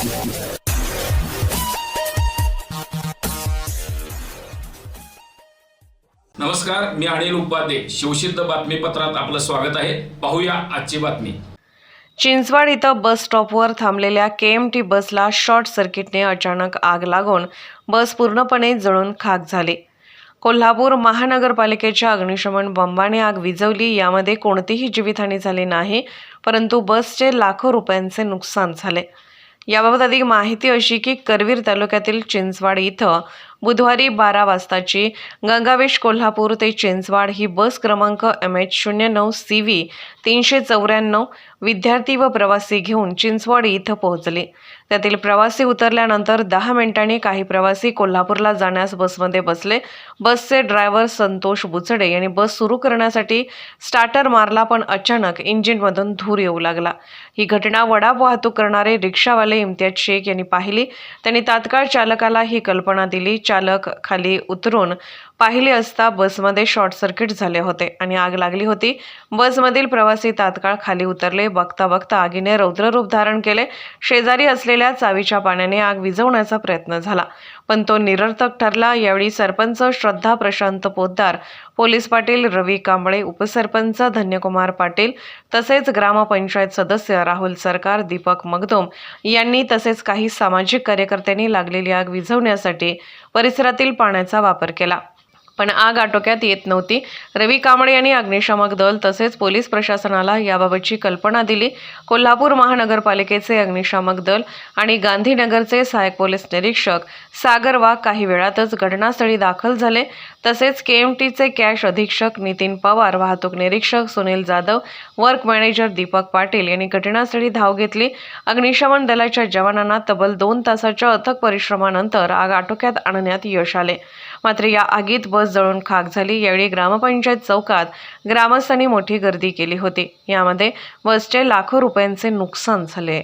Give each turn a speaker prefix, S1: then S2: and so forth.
S1: नमस्कार मी अनिल उपाध्ये. शिवसिद्ध बातमीपत्रात आपलं स्वागत आहे. पाहूया आजची बातमी.
S2: चिंचवाड इथं बस स्टॉपवर थांबलेल्या के एम टी बसला शॉर्ट सर्किटने अचानक आग लागून बस पूर्णपणे जळून खाक झाली. कोल्हापूर महानगरपालिकेच्या अग्निशमन बंबाने आग विझवली यामध्ये कोणतीही जीवितहानी झाली नाही परंतु बसचे लाखो रुपयांचे नुकसान झाले. याबाबत अधिक माहिती अशी की करवीर तालुक्यातील चिंचवाड इथं बुधवारी बारा वाजताची गंगावेश कोल्हापूर ते चिंचवाड ही बस क्रमांक एम एच शून्य नऊ सी व्ही तीनशे चौऱ्याण्णव विद्यार्थी व प्रवासी घेऊन चिंचवाड इथं पोहोचली. त्यातील प्रवासी उतरल्यानंतर दहा मिनिटांनी काही प्रवासी कोल्हापूरला जाण्यास बसमध्ये बसले. बसचे ड्रायव्हर संतोष बुचडे यांनी बस सुरू करण्यासाठी स्टार्टर मारला पण अचानक इंजिनमधून धूर येऊ लागला. ही घटना वडा वाहतूक करणारे रिक्षावाले इम्तियाज शेख यांनी पाहिली. त्यांनी तात्काळ चालकाला ही कल्पना दिली. चालक खाली उतरून पाहिले असता बसमध्ये शॉर्ट सर्किट झाले होते आणि आग लागली होती. बसमधील प्रवासी तात्काळ खाली उतरले. बघता बघता आगीने रौद्ररूप धारण केले. शेजारी असलेल्या चावीच्या पाण्याने आग विझवण्याचा प्रयत्न झाला. पण तो निरर्थक ठरला. यावेळी सरपंच श्रद्धा प्रशांत पोद्दार पोलीस पाटील रवी कांबळे उपसरपंच धन्यकुमार पाटील तसेच ग्रामपंचायत सदस्य राहुल सरकार दीपक मगदोम यांनी तसेच काही सामाजिक कार्यकर्त्यांनी लागलेली आग विझवण्यासाठी परिसरातील पाण्याचा वापर केला. पण आग आटोक्यात येत नव्हती. रवी कांबळे यांनी अग्निशामक दल तसेच पोलीस प्रशासनाला याबाबतची कल्पना दिली. कोल्हापूर महानगरपालिकेचे अग्निशामक दल आणि गांधीनगरचे सहाय्यक पोलीस निरीक्षक सागर वाघ काही वेळातच घटनास्थळी दाखल झाले. तसेच के एम टीचे कॅश अधीक्षक नितीन पवार वाहतूक निरीक्षक सुनील जाधव वर्क मॅनेजर दीपक पाटील यांनी घटनास्थळी धाव घेतली. अग्निशमन दलाच्या जवानांना तब्बल दोन तासाच्या अथक परिश्रमानंतर आग आटोक्यात आणण्यात यश आले. मात्र या आगीत बस जळून खाक झाली. यावेळी ग्रामपंचायत चौकात ग्रामस्थांनी मोठी गर्दी केली होती. यामध्ये बसचे लाखो रुपयांचे नुकसान झाले.